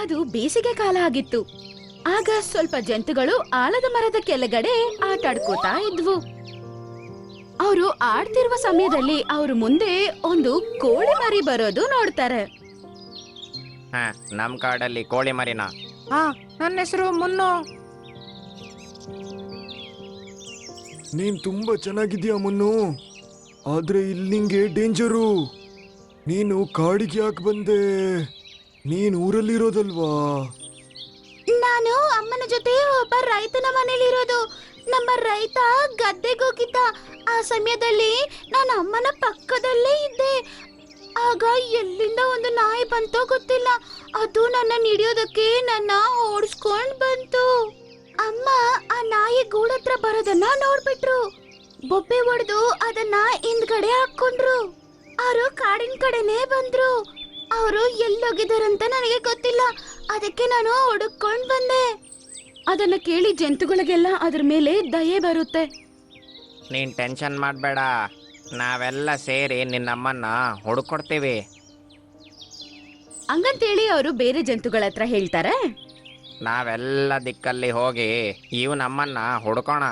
ಅದು ಬೇಸಿಗೆ ಕಾಲ ಆಗಿತ್ತು. ಆಗ ಸ್ವಲ್ಪ ಜಂತುಗಳು ಆಲದ ಮರದ ಕೆಳಗಡೆ ಆಟಾಡ್ಕೋತಾ ಇದ್ವು. ಅವರು ಆಡ್ತಿರುವ ಸಮಯದಲ್ಲಿ ಅವ್ರ ಮುಂದೆ ಒಂದು ಕೋಳಿ ಮರಿ ಬರೋದು ನೋಡ್ತಾರೆ. ಹಾ ನಮ್ ಕಾಡಲ್ಲಿ ಕೋಳಿ ಮರಿನ. ಹಾ ನನ್ನ ಹೆಸರು ಮುನ್ನು. ನೀನ್ ತುಂಬಾ ಚೆನ್ನಾಗಿದ್ಯಾ ಮುನ್ನು? ಆದ್ರೆ ಇಲ್ಲಿ ನಿಂಗೆ ಡೇಂಜರು. ನೀನು ಕಾಡಿಗೆ ಯಾಕೆ ಬಂದೆ? ನೀನ್ ಊರಲ್ಲಿರೋದಲ್ವಾ? ನಾನು ಅಮ್ಮನ ಜೊತೆ ಒಬ್ಬ ರೈತನ ಮನೇಲಿ ಇರೋದು ನಮ್ಮ ರೈತ ಗದ್ದೆಗೋಗಿದ್ದ ಆ ಸಮಯದಲ್ಲಿ ನಾನು ಅಮ್ಮನ ಪಕ್ಕದಲ್ಲೇ ಇದ್ದೆ. ಆಗ ಎಲ್ಲಿಂದ ಒಂದು ನಾಯಿ ಬಂತೋ ಗೊತ್ತಿಲ್ಲ. ಅದು ನನ್ನ ಹಿಡಿಯೋದಕ್ಕೆ ನನ್ನ ಓಡಿಸ್ಕೊಂಡ್ ಬಂತು. ಅಮ್ಮ ಆ ನಾಯಿ ಗೂಡತ್ರ ಬರೋದನ್ನ ನೋಡ್ಬಿಟ್ರು. ಬೊಬ್ಬೆ ಒಡೆದು ಅದನ್ನ ಹಿಂದ್ಗಡೆ ಹಾಕೊಂಡ್ರು. ಅವರು ಕಾಡಿನ ಕಡೆನೇ ಬಂದ್ರು. ಅವರು ಎಲ್ಲೋಗಿದಾರಂತ ನನಗೆ ಗೊತ್ತಿಲ್ಲ. ಅದಕ್ಕೆ ನಾನು ಹುಡುಕೊಂಡ್ ಬಂದೆ. ಅದನ್ನ ಕೇಳಿ ಜಂತುಗಳಿಗೆಲ್ಲ ಅದ್ರ ಮೇಲೆ ದಯೆ ಬರುತ್ತೆ. ನೀನ್ ಟೆನ್ಷನ್ ಮಾಡಬೇಡ. ನಾವೆಲ್ಲ ಸೇರಿ ನಿನ್ನಮ್ಮನ್ನ ಹುಡುಕೊಡ್ತೇವೆ. ಹಂಗಂತೇಳಿ ಅವರು ಬೇರೆ ಜಂತುಗಳ ಹತ್ರ ಹೇಳ್ತಾರೆ? ನಾವೆಲ್ಲ ದಿಕ್ಕಲ್ಲಿ ಹೋಗಿ ಇವು ನಮ್ಮನ್ನ ಹುಡ್ಕೋಣ.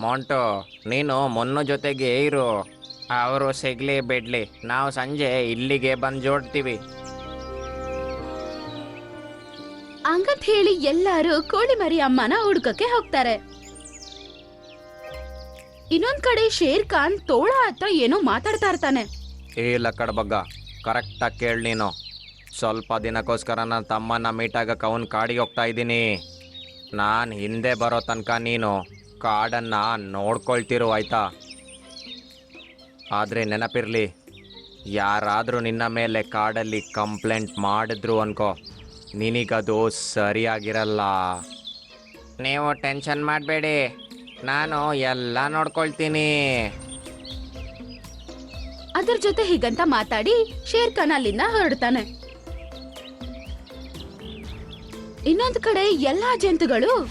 ಮೋಂಟು ನೀನು ಮೊನ್ನ ಜೊತೆಗೆ ಇರು. ಅವರು ಸಿಗ್ಲಿ ಬಿಡ್ಲಿ. ನಾವು ಸಂಜೆ ಇಲ್ಲಿಗೆ ಬಂದು ಜೋಡ್ತೀವಿ. ಹಂಗಂತ ಹೇಳಿ ಎಲ್ಲಾರು ಕೋಳಿ ಮರಿ ಅಮ್ಮನ ಹುಡ್ಕಕ್ಕೆ ಹೋಗ್ತಾರೆ. ಇನ್ನೊಂದ್ ಕಡೆ ಶೇರ್ ಖಾನ್ ತೋಳ ಹತ್ರ ಏನೋ ಮಾತಾಡ್ತಾ ಇರ್ತಾನೆ. ಏ ಲಕ್ಕಡ ಬಗ್ಗ ಕರೆಕ್ಟಾಗಿ ಕೇಳಿ ನೀನು. ಸ್ವಲ್ಪ ದಿನಕ್ಕೋಸ್ಕರ ನನ್ನ ತಮ್ಮನ ಮೀಟಾಗಕ್ಕೆ ಅವನ್ ಕಾಡಿಗೆ ಹೋಗ್ತಾ ಇದ್ದೀನಿ. ನಾನು ಹಿಂದೆ ಬರೋ ತನಕ ನೀನು. ಕಾಡನ್ನು ನೋಡ್ಕೊಳ್ತಿರು ಆಯ್ತಾ? ಆದರೆ ನೆನಪಿರಲಿ, ಯಾರಾದರೂ ನಿನ್ನ ಮೇಲೆ ಕಾಡಲ್ಲಿ ಕಂಪ್ಲೇಂಟ್ ಮಾಡಿದ್ರು ಅನ್ಕೋ. ನಿನಗದು ಸರಿಯಾಗಿರಲ್ಲ. ನೀವು ಟೆನ್ಷನ್ ಮಾಡಬೇಡಿ. ನಾನು ಎಲ್ಲ ನೋಡ್ಕೊಳ್ತೀನಿ. ಅದರ ಜೊತೆ ಹೀಗಂತ ಮಾತಾಡಿ ಶೇರ್ ಖಾನ್ ಅಲ್ಲಿಂದ ಹೊರಡ್ತಾನೆ. ಇನ್ನೊಂದು ಕಡೆ ಎಲ್ಲಾ ಜಂತುಗಳು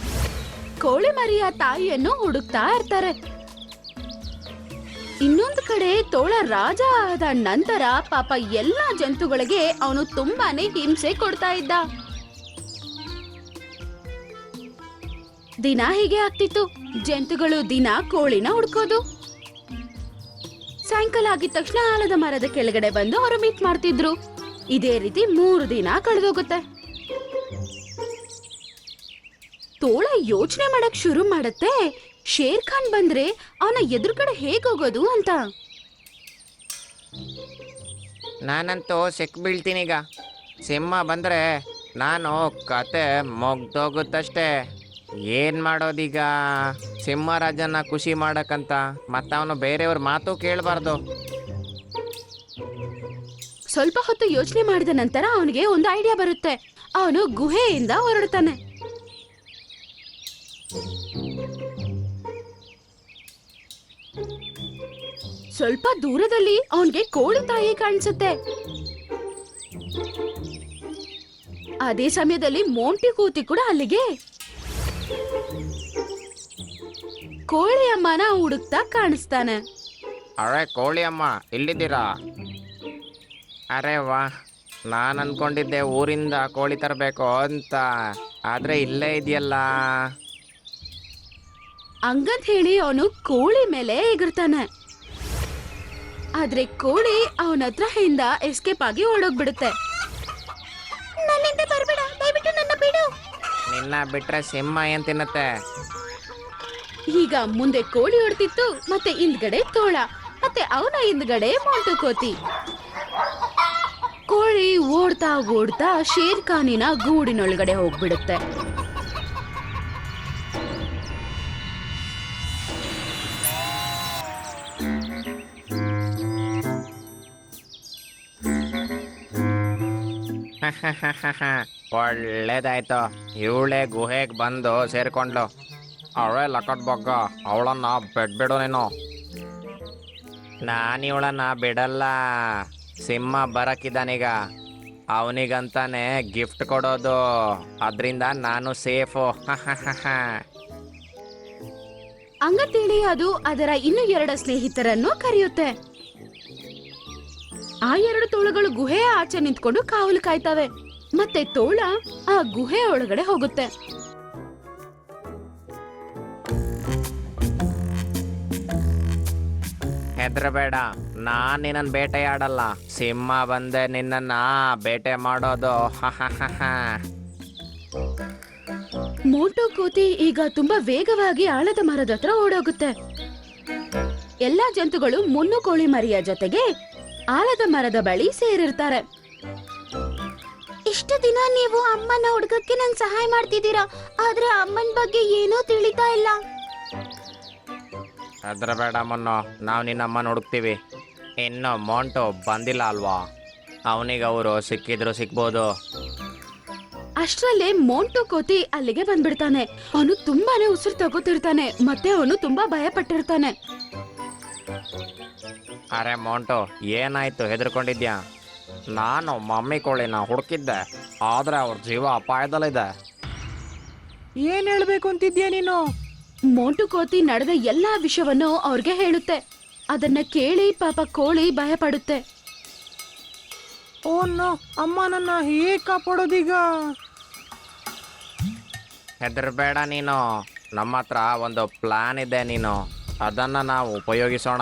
ಕೋಳಿ ಮರಿಯ ತಾಯಿಯನ್ನು ಹುಡುಕ್ತಾ ಇರ್ತಾರೆ. ಇನ್ನೊಂದು ಕಡೆ ತೋಳ ರಾಜ ಆದ ನಂತರ ಪಾಪ ಎಲ್ಲಾ ಜಂತುಗಳಿಗೆ ಅವನು ತುಂಬಾನೇ ಹಿಂಸೆ ಕೊಡ್ತಾ ಇದ್ದ. ದಿನ ಹೀಗೆ ಆಗ್ತಿತ್ತು. ಜಂತುಗಳು ದಿನ ಕೋಳಿನ ಹುಡ್ಕೋದು. ಸಾಯಂಕಾಲ ಆಗಿದ ತಕ್ಷಣ ಆಲದ ಮರದ ಕೆಳಗಡೆ ಬಂದು ಅವರು ಮೀಟ್ ಮಾಡ್ತಿದ್ರು. ಇದೇ ರೀತಿ ಮೂರು ದಿನ ಕಳೆದೋಗುತ್ತೆ. ತೋಳ ಯೋಚನೆ ಮಾಡಕ್ ಶುರು ಮಾಡತ್ತೆ. ಶೇರ್ ಖಾನ್ ಬಂದ್ರೆ ಅವನ ಎದುರುಗಡೆ ಹೇಗೋಗೋದು ಅಂತ. ನಾನಂತೂ ಸಿಕ್ ಈಗ. ಸಿಂಹ ಬಂದರೆ ನಾನು ಕತೆ ಮುಗ್ದೋಗುತ್ತಷ್ಟೇ. ಏನು ಮಾಡೋದೀಗ? ಸಿಂಹರಾಜನ ಖುಷಿ ಮಾಡಕ್ಕಂತ ಮತ್ತವನು ಬೇರೆಯವ್ರ ಮಾತು ಕೇಳಬಾರ್ದು. ಸ್ವಲ್ಪ ಹೊತ್ತು ಯೋಚನೆ ಮಾಡಿದ ನಂತರ ಅವನಿಗೆ ಒಂದು ಐಡಿಯಾ ಬರುತ್ತೆ. ಅವನು ಗುಹೆಯಿಂದ ಹೊರಡ್ತಾನೆ. ಸ್ವಲ್ಪ ದೂರದಲ್ಲಿ ಅವನ್ಗೆ ಕೋಳಿ ತಾಯಿ ಕಾಣಿಸುತ್ತೆ. ಅದೇ ಸಮಯದಲ್ಲಿ ಮೋಂಟಿ ಕೂತಿ ಕೂಡ ಅಲ್ಲಿಗೆ. ಕೋಳಿ ಅಮ್ಮನ ಹುಡುಕ್ತಾ ಕಾಣಿಸ್ತಾನೆ. ಅರೆ ಕೋಳಿ ಅಮ್ಮ ಇಲ್ಲಿದ್ದೀರಾ ಅರೆ ವಾ ನಾನು ಅನ್ಕೊಂಡಿದ್ದೆ ಊರಿಂದ ಕೋಳಿ ತರಬೇಕು ಅಂತ ಆದರೆ ಇಲ್ಲೇ ಇದೆಯಲ್ಲ. ಹಂಗಂತ ಹೇಳಿ ಅವನು ಕೋಳಿ ಮೇಲೆ ಎಗರ್ತಾನೆ. ಆದ್ರೆ ಕೋಳಿ ಅವನ ಹತ್ರ ಹಿಂದ ಎಸ್ಕೇಪ್ ಆಗಿ ಓಡೋಗ್ಬಿಡುತ್ತೆ. ನನ್ನಿಂದ ಬರ್ಬೇಡ ದಯವಿಟ್ಟು ನನ್ನ ಬಿಡು. ನಿನ್ನ ಬಿಟ್ರೆ ಸಿಂಹ ಏನ್ ತಿನ್ನುತ್ತೆ? ಈಗ ಮುಂದೆ ಕೋಳಿ ಹೊಡ್ತಿತ್ತು ಮತ್ತೆ ಹಿಂದ್ಗಡೆ ತೋಳ ಮತ್ತೆ ಅವನ ಹಿಂದ್ಗಡೆ ಮೋಂಟು ಕೋತಿ ಕೋಳಿ ಓಡ್ತಾ ಓಡ್ತಾ ಶೇರ್ ಖಾನಿನ ಗೂಡಿನೊಳಗಡೆ ಹೋಗ್ಬಿಡುತ್ತೆ. ಒಳ್ಳೇದಾಯ್ತು. ಇವಳೆ ಗುಹೆಗೆ ಬಂದು ಸೇರ್ಕೊಂಡ್ಲು. ಅವಳೇ ಲಕಟ್ ಬಗ್ಗ. ಅವಳನ್ನ ಬಿಡ್ಬಿಡು ನೀನು. ನಾನು ಇವಳನ್ನ ಬಿಡಲ್ಲ. ಸಿಂಹ ಬರಕ್ಕಿದ್ದಾನೀಗ ಅವನಿಗಂತಾನೆ ಗಿಫ್ಟ್ ಕೊಡೋದು. ಅದರಿಂದ ನಾನು ಸೇಫು. ಹಂಗಂತೇಳಿ ಅದು ಅದರ ಇನ್ನು ಎರಡು ಸ್ನೇಹಿತರನ್ನು ಕರೆಯುತ್ತೆ. ಆ ಎರಡು ತೋಳುಗಳು ಗುಹೆಯ ಆಚೆ ನಿಂತ್ಕೊಂಡು ಕಾವಲು ಕಾಯ್ತವೆ. ಮತ್ತೆ ತೋಳ ಆ ಗುಹೆ ಒಳಗಡೆ ಹೋಗುತ್ತೆ. ಹೆದ್ರಬೇಡ ನಾನ್ ನಿನ್ನನ್ ಬೇಟೆಯಾಡಲ್ಲ. ಸಿಂಹ ಬಂದೆ ನಿನ್ನನ್ನ ಬೇಟೆ ಮಾಡೋದು. ಮೋಟು ಕೋತಿ ಈಗ ತುಂಬಾ ವೇಗವಾಗಿ ಆಳದ ಮರದ ಹತ್ರ ಓಡೋಗುತ್ತೆ. ಎಲ್ಲಾ ಜಂತುಗಳು ಮುನ್ನು ಕೋಳಿ ಮರಿಯ ಜೊತೆಗೆ ಆಲದ ಮರದ ಬಳಿ ಸೇರಿರ್ತಾರೆ. ಇಷ್ಟು ದಿನ ನೀವು ಅಮ್ಮನ ಹುಡುಗಕ್ಕೆ ನಂಗೆ ಸಹಾಯ ಮಾಡ್ತಿದ್ದೀರಾ? ಆದ್ರೆ ಅಮ್ಮನ ಬಗ್ಗೆ ಏನೂ ತಿಳಿತಾ ಇಲ್ಲ. ಹೆದ್ರಬೇಡ ಮೊನ್ನು ನಾವು ನಿನ್ನಮ್ಮನ ಹುಡುಕ್ತೀವಿ. ಇನ್ನು ಮೋಂಟು ಬಂದಿಲ್ಲ ಅಲ್ವಾ? ಅವನಿಗೆ ಅವರು ಸಿಕ್ಕಿದ್ರು ಸಿಗ್ಬೋದು ಅಷ್ಟರಲ್ಲಿ ಮೋಂಟು ಕೋತಿ ಅಲ್ಲಿಗೆ ಬಂದ್ಬಿಡ್ತಾನೆ. ಅವನು ತುಂಬಾನೇ ಉಸಿರು ತಗೋತಿರ್ತಾನೆ ಮತ್ತೆ ಅವನು ತುಂಬಾ ಭಯ ಪಟ್ಟಿರ್ತಾನೆ ಅರೆ ಮೋಂಟು ಏನಾಯ್ತು ಹೆದರ್ಕೊಂಡಿದ್ಯಾ? ನಾನು ಮಮ್ಮಿ ಕೋಳಿನ ಹುಡುಕಿದ್ದೆ ಆದ್ರೆ ಅವ್ರ ಜೀವ ಅಪಾಯದಲ್ಲಿದೆ. ಏನ್ ಹೇಳ್ಬೇಕು ಅಂತಿದ್ಯಾ ನೀನು? ಮೋಂಟು ಕೋತಿ ನಡೆದ ಎಲ್ಲಾ ವಿಷಯವನ್ನು ಅವ್ರಿಗೆ ಹೇಳುತ್ತೆ. ಅದನ್ನ ಕೇಳಿ ಪಾಪ ಕೋಳಿ ಭಯ ಪಡುತ್ತೆ ಓ ನೋ ಅಮ್ಮ ನನ್ನ ಹೇಗೆ ಕಾಪಾಡೋದೀಗ? ಹೆದರ್ಬೇಡ ನೀನು. ನಮ್ಮ ಹತ್ರ ಒಂದು ಪ್ಲಾನ್ ಇದೆ ನೀನು. ಅದನ್ನ ನಾವು ಉಪಯೋಗಿಸೋಣ.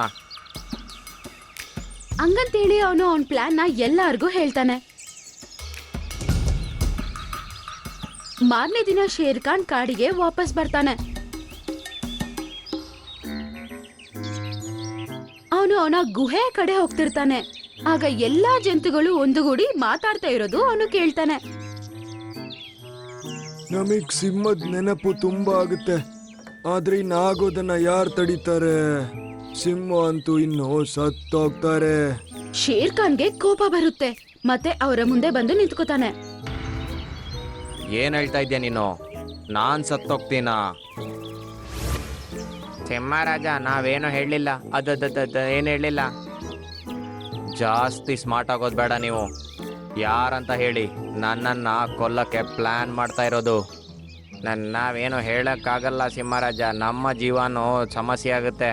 ಹಂಗಂತೇಳಿ ಅವನು ಅವನ ಪ್ಲಾನ್ನ ಎಲ್ಲಾರ್ಗೂ ಹೇಳ್ತಾನೆ. ಮಾರನೇ ದಿನ ಶೇರ್ ಖಾನ್ ಕಾಡಿಗೆ ವಾಪಸ್ ಬರ್ತಾನೆ. ಅವನು ಅವನ ಗುಹೆ ಕಡೆ ಹೋಗ್ತಿರ್ತಾನೆ. ಆಗ ಎಲ್ಲಾ ಜಂತುಗಳು ಒಂದುಗೂಡಿ ಮಾತಾಡ್ತಾ ಇರೋದು ಅವನು ಕೇಳ್ತಾನೆ. ನಮಗ್ ಸಿಂಹದ ನೆನಪು ತುಂಬಾ ಆಗುತ್ತೆ. ಆದ್ರೆ ಇನ್ನಾಗೋದನ್ನ ಯಾರು ತಡೀತಾರೆ? ಸಿಂಹ ಅಂತೂ ಇನ್ನು ಸತ್ತೋಗ್ತಾರೆ. ಶೇರ್ ಖಾನ್ಗೆ ಕೋಪ ಬರುತ್ತೆ. ಮತ್ತೆ ಅವರ ಮುಂದೆ ಬಂದು ನಿಂತ್ಕೋತಾನೆ. ಏನ್ ಹೇಳ್ತಾ ಇದ್ಯಾ ನೀನು? ನಾನ್ ಸತ್ತೋಗ್ತೀನ? ಸಿಂಹರಾಜ ನಾವೇನು ಹೇಳಲಿಲ್ಲ. ಅದದ ಏನು ಹೇಳಲಿಲ್ಲ? ಜಾಸ್ತಿ ಸ್ಮಾರ್ಟ್ ಆಗೋದು ಬೇಡ ನೀವು. ಯಾರಂತ ಹೇಳಿ ನನ್ನನ್ನ ಕೊಲ್ಲಕ್ಕೆ ಪ್ಲಾನ್ ಮಾಡ್ತಾ ಇರೋದು. ನನ್ನ ನಾವೇನು ಹೇಳೋಕ್ಕಾಗಲ್ಲ ಸಿಂಹರಾಜ. ನಮ್ಮ ಜೀವನೂ ಸಮಸ್ಯೆ ಆಗುತ್ತೆ.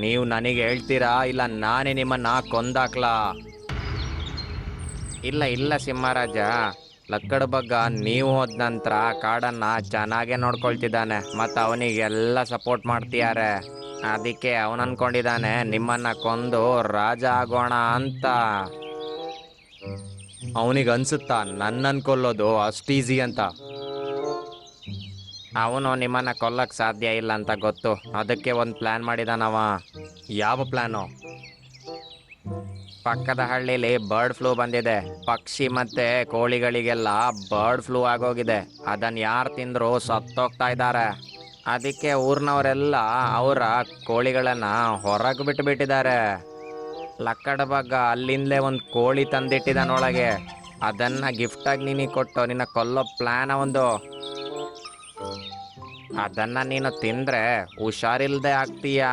ನೀವು ನನಗೆ ಹೇಳ್ತೀರಾ? ಇಲ್ಲ ನಾನೇ ನಿಮ್ಮನ್ನ ಕೊಂದಾಕ್ಲಾ? ಇಲ್ಲ ಇಲ್ಲ ಸಿಂಹರಾಜ. ಲಕ್ಕಡ ಬಗ್ಗ ನೀವು ಹೋದ ನಂತರ ಕಾಡನ್ನ ಚೆನ್ನಾಗೇ ನೋಡ್ಕೊಳ್ತಿದ್ದಾನೆ. ಮತ್ತು ಅವನಿಗೆಲ್ಲ ಸಪೋರ್ಟ್ ಮಾಡ್ತಿದ್ದಾರೆ. ಅದಕ್ಕೆ ಅವನು ಅನ್ಕೊಂಡಿದ್ದಾನೆ, ನಿಮ್ಮನ್ನ ಕೊಂದು ರಾಜ ಆಗೋಣ ಅಂತ. ಅವನಿಗೆ ಅನ್ಸುತ್ತಾ ನನ್ನ ಕೊಲ್ಲೋದು ಅಷ್ಟು ಈಸಿ ಅಂತ. ಅವನು ನಿಮ್ಮನ್ನ ಕೊಲ್ಲಕ್ಕೆ ಸಾಧ್ಯ ಇಲ್ಲ ಅಂತ ಗೊತ್ತು. ಅದಕ್ಕೆ ಒಂದು ಪ್ಲ್ಯಾನ್ ಮಾಡಿದಾನವ ಯಾವ ಪ್ಲ್ಯಾನು ಪಕ್ಕದ ಹಳ್ಳಿಲಿ ಬರ್ಡ್ ಫ್ಲೂ ಬಂದಿದೆ. ಪಕ್ಷಿ ಮತ್ತೆ ಕೋಳಿಗಳಿಗೆಲ್ಲ ಬರ್ಡ್ ಫ್ಲೂ ಆಗೋಗಿದೆ. ಅದನ್ನ ಯಾರು ತಿಂದರೂ ಸತ್ತೋಗ್ತಾ ಇದ್ದಾರೆ. ಅದಕ್ಕೆ ಊರಿನವರೆಲ್ಲ ಅವರ ಕೋಳಿಗಳನ್ನ ಹೊರಗೆ ಬಿಟ್ಟುಬಿಟ್ಟಿದ್ದಾರೆ ಲಕ್ಕಡ ಬಗ್ಗ ಅಲ್ಲಿಂದಲೇ ಒಂದು ಕೋಳಿ ತಂದಿಟ್ಟಿದ್ದಾನೊಳಗೆ ಅದನ್ನ ಗಿಫ್ಟಾಗಿ ನಿನಗೆ ಕೊಟ್ಟು ನಿನ್ನ ಕೊಲ್ಲೋ ಪ್ಲ್ಯಾನ ಒಂದು. ಅದನ್ನ ನೀನು ತಿಂದ್ರೆ ಹುಷಾರಿಲ್ದೆ ಆಗ್ತೀಯ.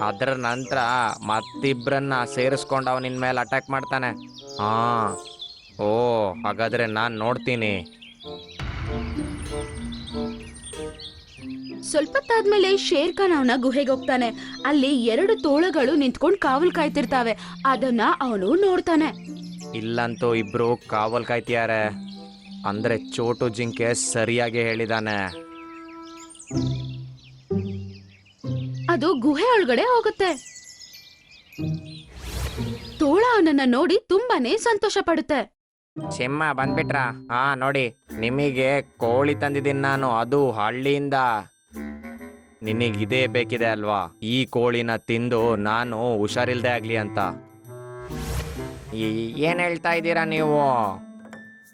ಅದ್ರ ನಂತರ ಮತ್ತಿಬ್ರನ್ನ ಸೇರಿಸ್ಕೊಂಡು ಅವನ ನಿನ್ ಮೇಲೆ ಅಟ್ಯಾಕ್ ಮಾಡ್ತಾನೆ. ಹಾ. ಓ ಹಾಗಾದ್ರೆ ನಾನು ನೋಡ್ತೀನಿ. ಸ್ವಲ್ಪತ್ತಾದ್ಮೇಲೆ ಶೇರ್ ಖಾನ್ ಅವನ ಗುಹೆಗೆ ಹೋಗ್ತಾನೆ. ಅಲ್ಲಿ ಎರಡು ತೋಳಗಳು ನಿಂತ್ಕೊಂಡು ಕಾವಲ್ ಕಾಯ್ತಿರ್ತಾವೆ. ಅದನ್ನ ಅವನು ನೋಡ್ತಾನೆ. ಇಲ್ಲಂತೂ ಇಬ್ರು ಕಾವಲ್ ಕಾಯ್ತಿಯಾರೆ ಅಂದ್ರೆ ಚೋಟು ಜಿಂಕೆ ಸರಿಯಾಗಿ ಹೇಳಿದಾನೆ. ಅದು ಗುಹೆ ಒಳಗಡೆ ಹೋಗುತ್ತೆ. ತೋಳ ಅವನನ್ನ ನೋಡಿ ತುಂಬಾನೇ ಸಂತೋಷ ಪಡುತ್ತೆ. ಸಿಂಹ, ಬಂದ್ಬಿಟ್ರಾ? ಹಾ, ನೋಡಿ, ನಿಮಗೆ ಕೋಳಿ ತಂದಿದ್ದೀನಿ ನಾನು, ಅದು ಹಳ್ಳಿಯಿಂದ. ನಿನಗಿದೇ ಬೇಕಿದೆ ಅಲ್ವಾ? ಈ ಕೋಳಿನ ತಿಂದು ನಾನು ಹುಷಾರಿಲ್ದೆ ಆಗ್ಲಿ ಅಂತ. ಏನ್ ಹೇಳ್ತಾ ಇದ್ದೀರಾ ನೀವು?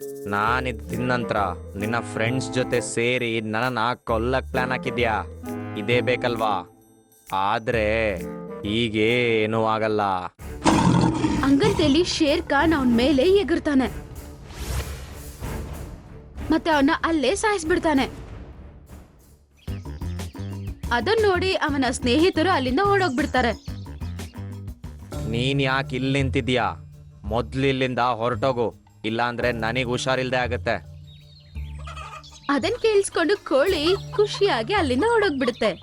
ನಾನಿದ್ ತಿನ್ನಂತ್ರ ನಿನ್ನ ಫ್ರೆಂಡ್ಸ್ ಜೊತೆ ಸೇರಿ ನನ್ನ ಕೊಲ್ಲಕ್ಕೆ ಪ್ಲಾನ್ ಹಾಕಿದ್ಯಾ? ಇದೇ ಬೇಕಲ್ವಾ? ಆದ್ರೆ ಈಗೇನೂ ಆಗಲ್ಲ. ಹಂಗಂತೇಳಿ ಶೇರ್ ಖಾನ್ ಅವನ ಮೇಲೆ ಎಗರ್ತಾನೆ. ಮತ್ತೆ ಅವನ ಅಲ್ಲೇ ಸಾಯಿಸ್ಬಿಡ್ತಾನೆ. ಅದನ್ನ ನೋಡಿ ಅವನ ಸ್ನೇಹಿತರು ಅಲ್ಲಿಂದ ಓಡೋಗ್ಬಿಡ್ತಾರೆ. ನೀನ್ ಯಾಕೆ ಇಲ್ಲಿ ನಿಂತಿದ್ಯಾ ಮೊದ್ಲಿಲ್ಲಿಂದ ಹೊರಟೋಗು. ಇಲ್ಲಾಂದ್ರೆ ನನಗೆ ಹುಷಾರಿಲ್ದೆ ಆಗತ್ತೆ. ಅದನ್ ಕೇಳಿಸ್ಕೊಂಡು ಕೋಳಿ ಖುಷಿಯಾಗಿ ಅಲ್ಲಿಂದ ಓಡೋಗ್ಬಿಡುತ್ತೆ.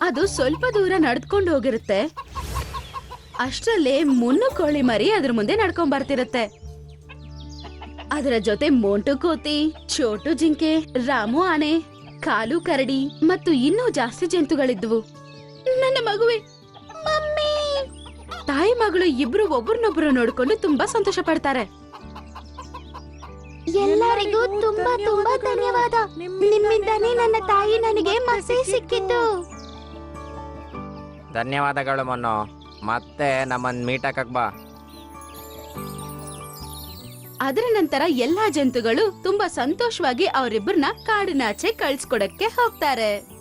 ಅದು ಸ್ವಲ್ಪ ದೂರ ನಡ್ಕೊಂಡು ಹೋಗಿರುತ್ತೆ. ಅಷ್ಟರಲ್ಲೇ ಮುನ್ನು ಕೋಳಿ ಮರಿ ಅದ್ರ ಮುಂದೆ ನಡ್ಕೊಂಡ್ ಬರ್ತಿರುತ್ತೆ. ಅದರ ಜೊತೆ ಮೋಂಟು ಕೋತಿ, ಚೋಟು ಜಿಂಕೆ, ರಾಮು ಆನೆ, ಕಾಲು ಕರಡಿ ಮತ್ತು ಇನ್ನೂ ಜಾಸ್ತಿ ಜಂತುಗಳಿದ್ವು. ನನ್ನ ಮಗುವೆ ತಾಯಿ ಮಗಳು ಇಬ್ರು ಒಬ್ರನ್ನೊಬ್ರು ನೋಡ್ಕೊಂಡು ತುಂಬಾ ಸಂತೋಷ ಪಡ್ತಾರೆ. ಎಲ್ಲರಿಗೂ ತುಂಬಾ ತುಂಬಾ ಧನ್ಯವಾದ. ನಿಮ್ಮಿಂದಾನೇ ನನ್ನ ತಾಯಿ ನನಗೆ ಮತ್ತೆ ಸಿಕ್ಕಿತು ಧನ್ಯವಾದಗಳು ಮನು ಮತ್ತೆ ನಮ್ಮನ್ ಮೀಟ್ ಹಾಕಕ್ ಬಾ. ಅದರ ನಂತರ ಎಲ್ಲಾ ಜಂತುಗಳು ತುಂಬಾ ಸಂತೋಷವಾಗಿ ಅವರಿಬ್ಬರನ್ನ ಕಾಡಿನಾಚೆ ಕಳ್ಸ್ಕೊಡಕ್ಕೆ ಹೋಗ್ತಾರೆ.